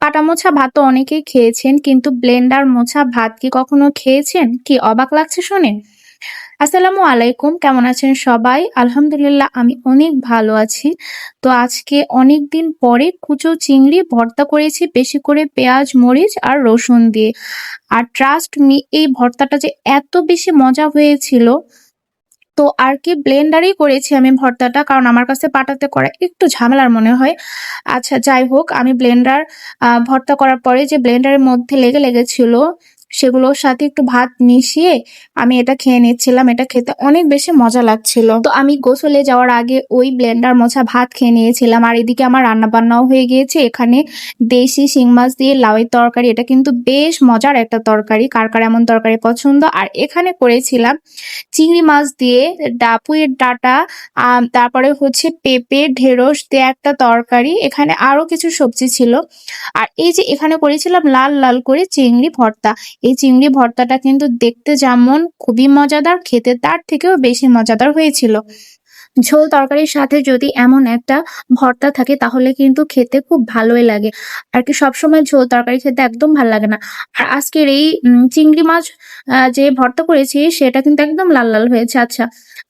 পাটা মোছা ভাত তো অনেকেই খেয়েছেন, কিন্তু ব্লেন্ডার মোছা ভাত কি কখনো খেয়েছেন? কি অবাক লাগছে শুনে? আসসালামু আলাইকুম, কেমন আছেন সবাই? আলহামদুলিল্লাহ, আমি অনেক ভালো আছি। তো আজকে অনেক দিন পরে কুচো চিংড়ি ভর্তা করেছি, বেশি করে পেঁয়াজ, মরিচ আর রসুন দিয়ে। আর ট্রাস্ট মি এই ভর্তাটা যে এত বেশি মজা হয়েছিল তো আর কি ব্লেন্ডারেই করেছি আমি ভর্তাটা, কারণ আমার কাছে পাটাতে করা একটু ঝামেলার মনে হয়। আচ্ছা যাই হোক, আমি ব্লেন্ডার ভর্তা করার পরে যে ব্লেন্ডারের মধ্যে লেগে লেগেছিল সেগুলোর সাথে একটু ভাত মিশিয়ে আমি এটা খেয়ে নিচ্ছিলাম। এটা খেতে অনেক বেশি মজা লাগছিল। তো আমি গোসলে যাওয়ার আগে ওই ব্লেন্ডার মোছা ভাত খেয়ে নিয়েছিলাম। আর এদিকে আমার রান্না বান্নাও হয়ে গিয়েছে। এখানে দেশি শিং মাছ দিয়ে লাউয়ের তরকারি, এটা কিন্তু বেশ মজার একটা তরকারি। কার কার এমন তরকারি পছন্দ? আর এখানে করেছিলাম চিংড়ি মাছ দিয়ে ডাপুয়ের ডাটা তারপরে হচ্ছে পেঁপে, ঢেঁড়স দিয়ে একটা তরকারি। এখানে আরও কিছু সবজি ছিল। আর এই যে এখানে করেছিলাম লাল লাল করে চিংড়ি ভর্তা। এই চিংড়ি ভর্তাটা কিন্তু দেখতে যেমন খুবই মজাদার, খেতে তার থেকেও বেশি মজাদার হয়েছিল। ঝোল তরকারির সাথে যদি এমন একটা ভর্তা থাকে, তাহলে কিন্তু খেতে খুব ভালোই লাগে। আর কি সবসময় ঝোল তরকারি খেতে একদম ভালো লাগে না। আর আজকের এই চিংড়ি মাছ যে ভর্তা করেছি, সেটা কিন্তু একদম লাল লাল হয়েছে। আচ্ছা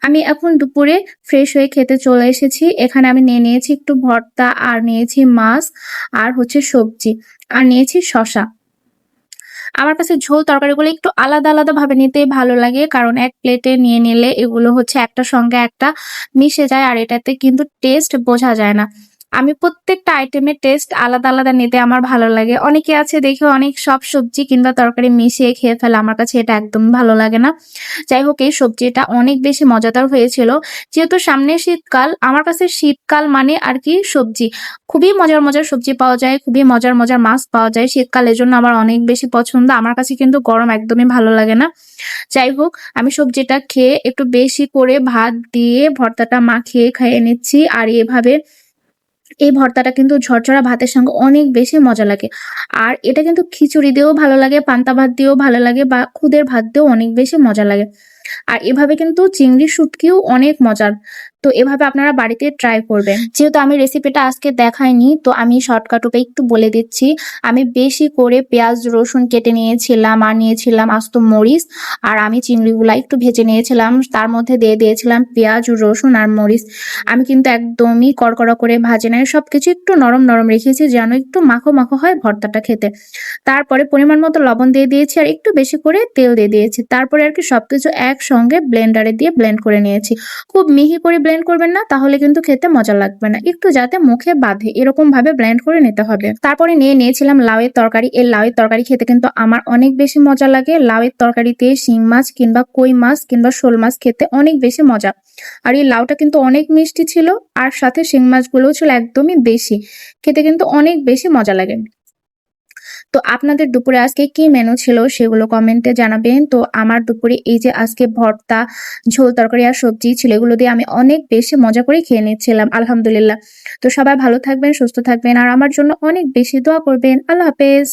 আমি এখন দুপুরে ফ্রেশ হয়ে খেতে চলে এসেছি। এখানে আমি নিয়ে নিয়েছি একটু ভর্তা, আর নিয়েছি মাছ, আর হচ্ছে সবজি, আর নিয়েছি শশা আমার কাছে ঝোল তরকারিগুলো একটু আলাদা আলাদা ভাবে নিতে ভালো লাগে। কারণ এক প্লেটে নিয়ে নিলে এগুলো হচ্ছে একটা সঙ্গে একটা মিশে যায় আর এটাতে কিন্তু টেস্ট বোঝা যায় না। আমি প্রত্যেকটা আইটেমের টেস্ট আলাদা আলাদা নিতে আমার ভালো লাগে। অনেকে আছে দেখে অনেক সব সবজি কিংবা তরকারি মিশিয়ে খেয়ে ফেলে, আমার কাছে এটা একদম ভালো লাগে না। যাই হোক, এই সবজিটা অনেক বেশি মজাদার হয়েছিল। যেহেতু সামনে শীতকাল, আমার কাছে শীতকাল মানে আর কি সবজি। খুবই মজার মজার সবজি পাওয়া যায়, খুবই মজার মজার মাছ পাওয়া যায়। শীতকালের জন্য আমার অনেক বেশি পছন্দ। আমার কাছে কিন্তু গরম একদমই ভালো লাগে না। যাই হোক, আমি সবজিটা খেয়ে একটু বেশি করে ভাত দিয়ে ভর্তাটা মাখিয়ে খেয়ে নিচ্ছি। আর এভাবে এই ভর্তাটা কিন্তু ঝরঝরা ভাতের সঙ্গে অনেক বেশি মজা লাগে। আর এটা কিন্তু খিচুড়ি দিয়েও ভালো লাগে, পান্তা ভাত দিয়েও ভালো লাগে বা খুদের ভাত দিয়েও অনেক বেশি মজা লাগে। আর এভাবে কিন্তু চিংড়ি শুটকিও অনেক মজার। তো এভাবে আপনারা বাড়িতে ট্রাই করবেন। যেহেতু আমি রেসিপিটা আজকে দেখাইনি, তো আমি শর্টকাট উপায় একটু বলে দিচ্ছি। আমি বেশি করে পেঁয়াজ, রসুন কেটে নিয়েছিলাম, আর নিয়েছিলাম আস্ত মরিচ, আর আমি চিংড়িগুলা একটু ভেজে নিয়েছিলাম। তার মধ্যে দিয়ে দিয়েছিলাম পেঁয়াজ, রসুন আর মরিচ। আমি কিন্তু একদমই কড়কড়া করে ভাজে নাই। সবকিছু একটু নরম নরম রেখেছি যেন একটু মাখো মাখো হয় ভর্তাটা খেতে। তারপরে পরিমাণ মতো লবণ দিয়ে দিয়েছি, আর একটু বেশি করে তেল দিয়ে দিয়েছি। তারপরে আর কি সবকিছু একসঙ্গে ব্লেন্ডারে দিয়ে ব্লেন্ড করে নিয়েছি। খুব মিহি করে ব্লেন্ড করবেন না, তাহলে কিন্তু খেতে মজা লাগবে না। একটু যাতে মুখে বাঁধে এরকম ভাবে ব্লেন্ড করে নিতে হবে। তারপরে নিয়ে নিয়েছিলাম লাউয়ের তরকারি। এই লাউয়ের তরকারি খেতে কিন্তু আমার অনেক বেশি মজা লাগে। লাউয়ের তরকারিতে শিং মাছ কিংবা কই মাছ কিংবা শোল মাছ খেতে অনেক বেশি মজা। আর এই লাউটা কিন্তু অনেক মিষ্টি ছিল, আর সাথে শিং মাছগুলোও ছিল একদমই বেশি খেতে কিন্তু অনেক বেশি মজা লাগে। তো আপনাদের দুপুরে আজকে কি মেনু ছিল সেগুলো কমেন্টে জানাবেন। তো আমার দুপুরে এই যে আজকে ভর্তা, ঝোল, তরকারি আর সবজি ছিল, এগুলো দিয়ে আমি অনেক বেশি মজা করে খেয়ে নিচ্ছিলাম, আলহামদুলিল্লাহ। তো সবাই ভালো থাকবেন, সুস্থ থাকবেন, আর আমার জন্য অনেক বেশি দোয়া করবেন। আল্লাহ হাফেজ।